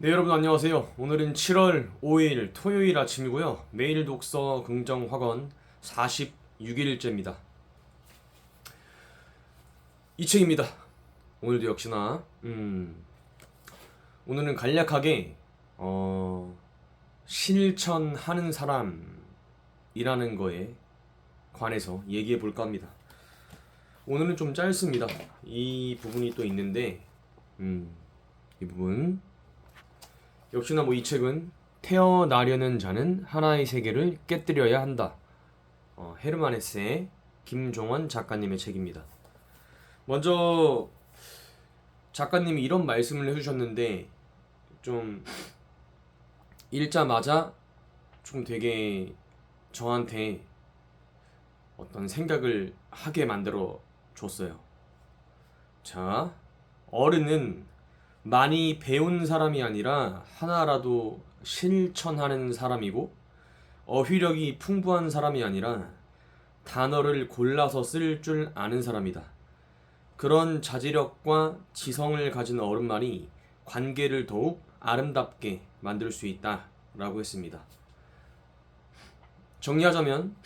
네 여러분 안녕하세요. 오늘은 7월 5일 토요일 아침이고요. 매일 독서 긍정 학원 46일째입니다. 이 책입니다. 오늘도 역시나 음, 오늘은 간략하게 어, 실천하는 사람이라는 거에 관해서 얘기해 볼까 합니다. 오늘은 좀 짧습니다. 이 부분이 또 있는데 음, 이 부분 역시나 뭐 이 책은 태어나려는 자는 하나의 세계를 깨뜨려야 한다. 어, 헤르만 헤세의 김종원 작가님의 책입니다. 먼저 작가님이 이런 말씀을 해주셨는데 좀 읽자마자 좀 되게 저한테 어떤 생각을 하게 만들어 줬어요. 자, 어른은 많이 배운 사람이 아니라 하나라도 실천하는 사람이고 어휘력이 풍부한 사람이 아니라 단어를 골라서 쓸 줄 아는 사람이다. 그런 자제력과 지성을 가진 어른만이 관계를 더욱 아름답게 만들 수 있다. 라고 했습니다. 정리하자면,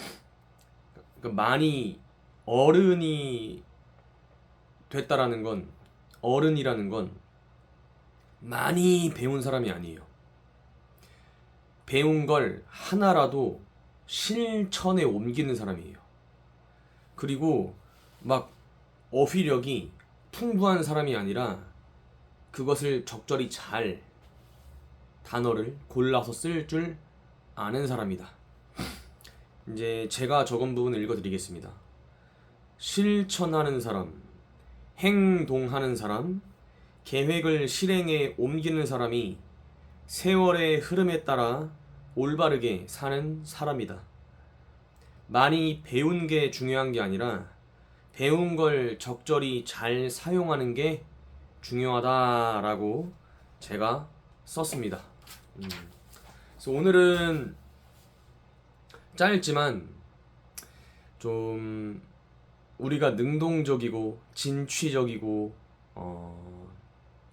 그 많이 어른이 됐다라는 건, 어른이라는 건 많이 배운 사람이 아니에요. 배운 걸 하나라도 실천에 옮기는 사람이에요. 그리고 막 어휘력이 풍부한 사람이 아니라 그것을 적절히 잘 단어를 골라서 쓸 줄 아는 사람이다. 이제 제가 적은 부분을 읽어드리겠습니다. 실천하는 사람, 행동하는 사람, 계획을 실행에 옮기는 사람이 세월의 흐름에 따라 올바르게 사는 사람이다. 많이 배운 게 중요한 게 아니라 배운 걸 적절히 잘 사용하는 게 중요하다라고 제가 썼습니다. 음. 그래서 오늘은 짧지만 좀 우리가 능동적이고 진취적이고 어,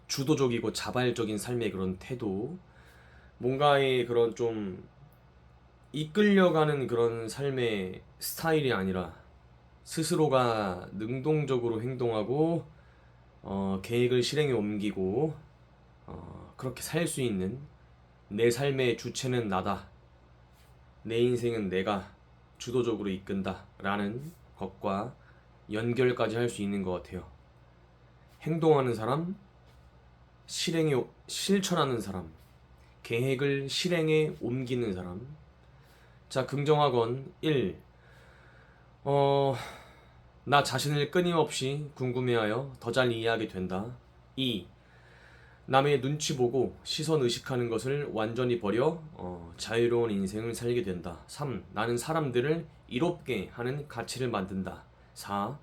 주도적이고 자발적인 삶의 그런 태도, 뭔가의 그런 좀 이끌려가는 그런 삶의 스타일이 아니라 스스로가 능동적으로 행동하고 어, 계획을 실행에 옮기고 어, 그렇게 살 수 있는 내 삶의 주체는 나다. 내 인생은 내가 주도적으로 이끈다. 라는 것과 연결까지 할 수 있는 것 같아요. 행동하는 사람, 실행에 실천하는 사람, 계획을 실행에 옮기는 사람. 자, 긍정학원 1. 어, 나 자신을 끊임없이 궁금해하여 더 잘 이해하게 된다. 2. 남의 눈치 보고 시선 의식하는 것을 완전히 버려 어, 자유로운 인생을 살게 된다. 3. 나는 사람들을 이롭게 하는 가치를 만든다. 4.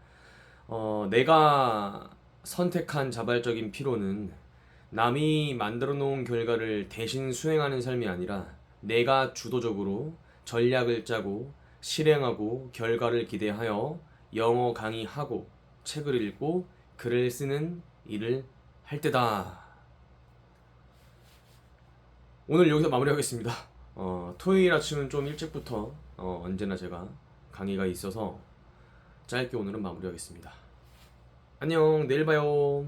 어, 내가 선택한 자발적인 피로는 남이 만들어 놓은 결과를 대신 수행하는 삶이 아니라 내가 주도적으로 전략을 짜고 실행하고 결과를 기대하여 영어 강의하고 책을 읽고 글을 쓰는 일을 할 때다. 오늘 여기서 마무리하겠습니다. 어, 토요일 아침은 좀 일찍부터 어, 언제나 제가 강의가 있어서 짧게 오늘은 마무리하겠습니다. 안녕, 내일 봐요.